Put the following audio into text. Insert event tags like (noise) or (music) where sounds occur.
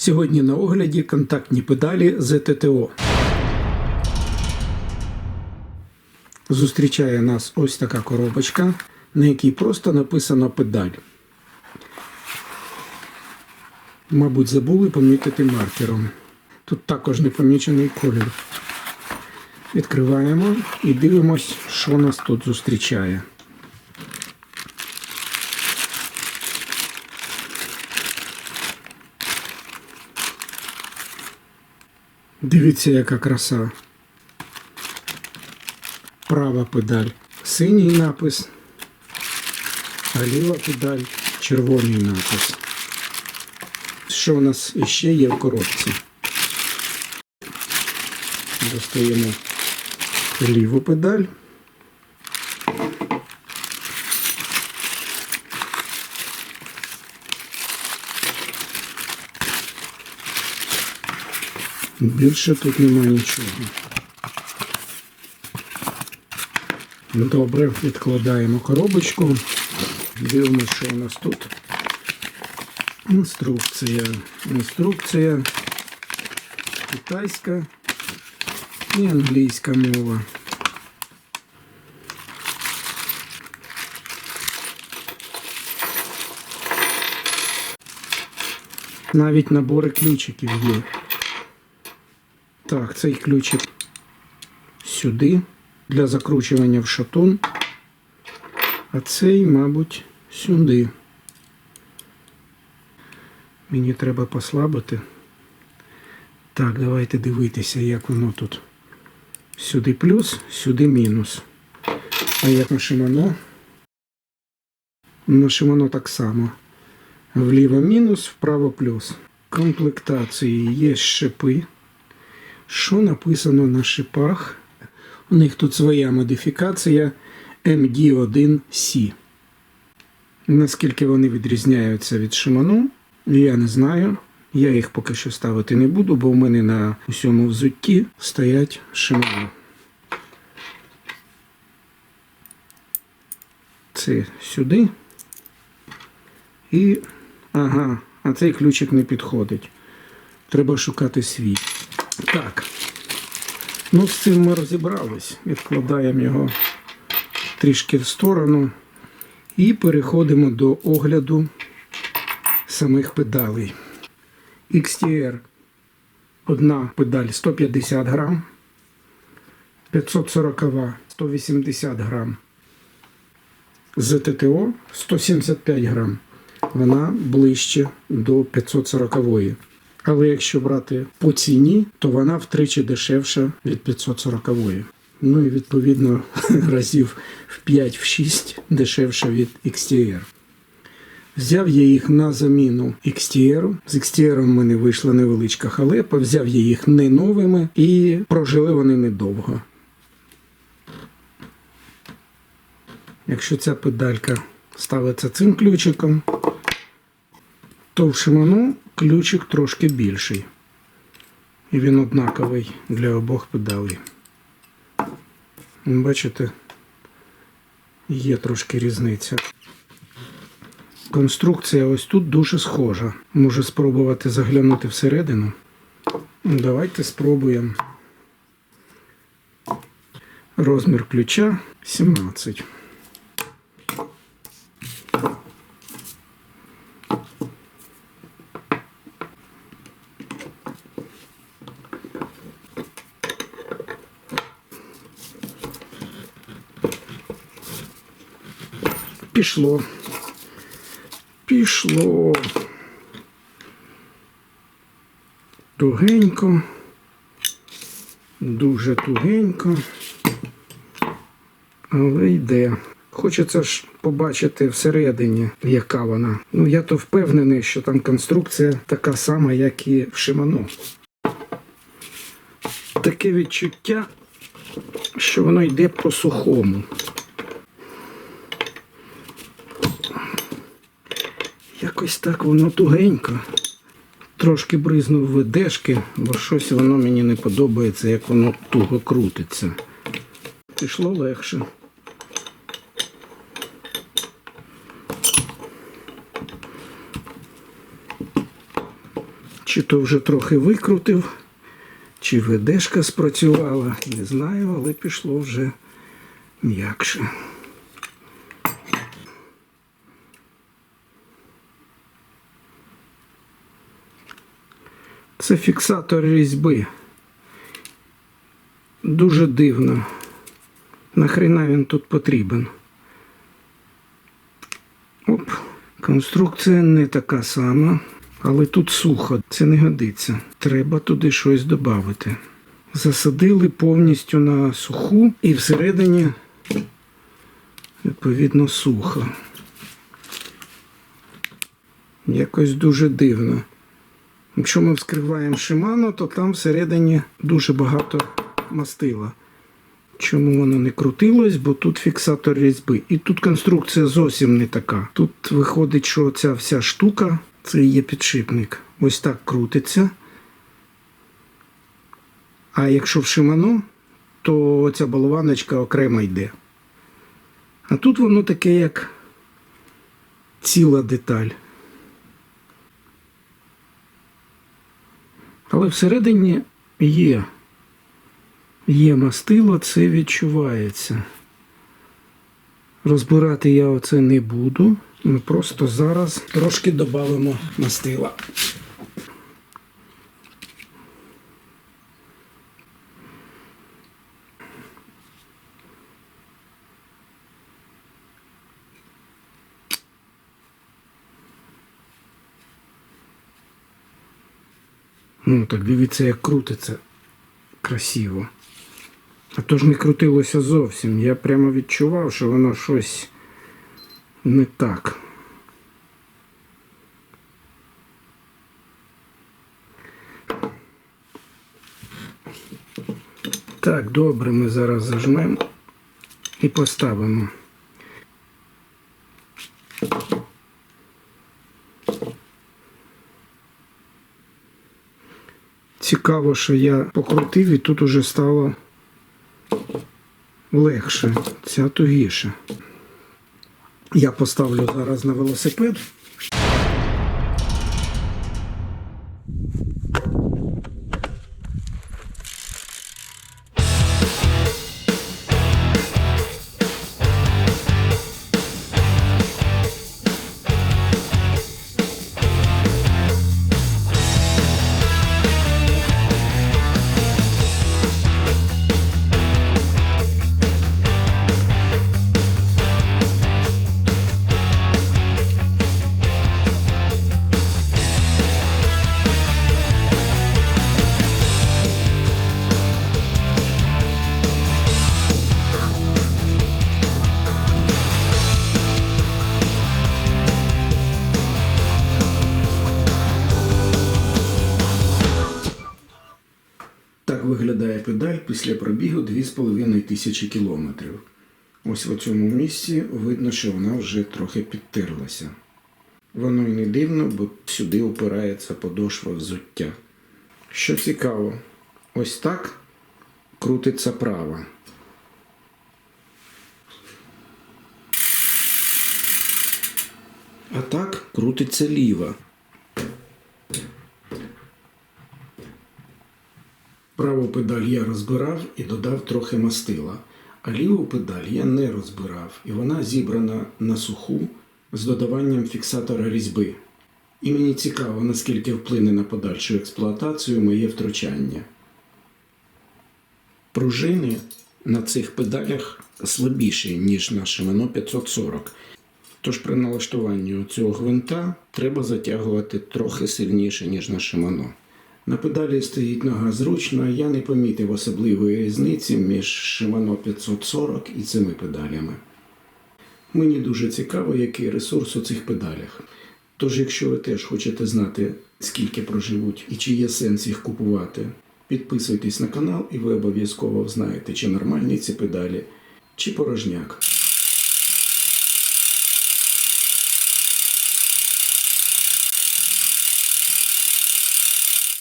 Сьогодні на огляді контактні педалі ZTTO. Зустрічає нас ось така коробочка, на якій просто написано педаль. Мабуть, забули помітити маркером. Тут також непомічений колір. Відкриваємо і дивимось, що нас тут зустрічає. Дивіться, яка краса. Права педаль синій напис, а ліва педаль червоний напис. Що у нас іще є в коробці? Достаємо ліву педаль. Більше тут немає нічого. Добре, відкладаємо коробочку. Дивимося, що у нас тут. Інструкція. Інструкція китайська і англійська мова. Навіть набори ключиків є. Так, цей ключик сюди для закручування в шатун, а цей, мабуть, сюди. Мені треба послабити. Так, давайте дивитися, як воно тут. Сюди плюс, сюди мінус. А як на Шимано? Так само. Вліво мінус, вправо плюс. Комплектації є шипи. Що написано на шипах? У них тут своя модифікація MD1C. Наскільки вони відрізняються від Shimano, я не знаю. Я їх поки що ставити не буду, бо в мене на усьому взутті стоять Shimano. Це сюди. І. Ага, а цей ключик не підходить. Треба шукати свій. Так. Ну, з цим ми розібрались. Відкладаємо його трішки в сторону. І переходимо до огляду самих педалей. XTR. Одна педаль 150 грам, 540 180 грам. ZTTO 175 грам. Вона ближче до 540 -ї. Але якщо брати по ціні, то вона втричі дешевша від 540 -ї. Ну і відповідно (laughs) разів в 5-6 дешевша від XTR. Взяв я їх на заміну XTR. З XTR в мене вийшла невеличка халепа, взяв я їх не новими і прожили вони недовго. Якщо ця педалька ставиться цим ключиком, то в Shimano ключик трошки більший. І він однаковий для обох педалей. Бачите, є трошки різниця. Конструкція ось тут дуже схожа. Можу спробувати заглянути всередину. Давайте спробуємо. Розмір ключа 17. Пішло. Пішло. Тугенько. Дуже тугенько. Але йде. Хочеться ж побачити всередині, яка вона. Ну, я то впевнений, що там конструкція така сама, як і в Шимано. Таке відчуття, що воно йде по сухому. Якось так воно тугенько. Трошки бризнув ведешки, бо щось воно мені не подобається, як воно туго крутиться. Пішло легше. Чи то вже трохи викрутив, чи ведешка спрацювала, не знаю, але пішло вже м'якше. Це фіксатор різьби. Дуже дивно. Нахрена він тут потрібен? Оп. Конструкція не така сама, але тут сухо, це не годиться. Треба туди щось додати. Засадили повністю на суху і всередині, відповідно, сухо. Якось дуже дивно. Якщо ми вскриваємо Shimano, то там всередині дуже багато мастила. Чому воно не крутилось? Бо тут фіксатор різьби. І тут конструкція зовсім не така. Тут виходить, що ця вся штука це є підшипник. Ось так крутиться. А якщо в Shimano, то ця болваночка окремо йде. А тут воно таке, як ціла деталь. Але всередині є. Є мастило, це відчувається. Розбирати я оце не буду. Ми просто зараз трошки додамо мастила. Ну, так дивіться, як крутиться красиво. А то ж не крутилося зовсім. Я прямо відчував, що воно щось не так. Так, добре, ми зараз зажмемо і поставимо. Цікаво, що я покрутив і тут уже стало легше, ця тугіше. Я поставлю зараз на велосипед. Виглядає педаль після пробігу 2,5 тисячі кілометрів. Ось в цьому місці видно, що вона вже трохи підтерлася. Воно й не дивно, бо сюди опирається подошва взуття. Що цікаво, ось так крутиться права. А так крутиться ліва. Праву педаль я розбирав і додав трохи мастила, а ліву педаль я не розбирав, і вона зібрана на суху з додаванням фіксатора різьби. І мені цікаво, наскільки вплине на подальшу експлуатацію моє втручання. Пружини на цих педалях слабіші, ніж на Shimano 540. Тож при налаштуванні цього гвинта треба затягувати трохи сильніше, ніж на Shimano. На педалі стоїть нога зручно, я не помітив особливої різниці між Shimano 540 і цими педалями. Мені дуже цікаво, який ресурс у цих педалях. Тож, якщо ви теж хочете знати, скільки проживуть і чи є сенс їх купувати, підписуйтесь на канал і ви обов'язково знаєте, чи нормальні ці педалі, чи порожняк.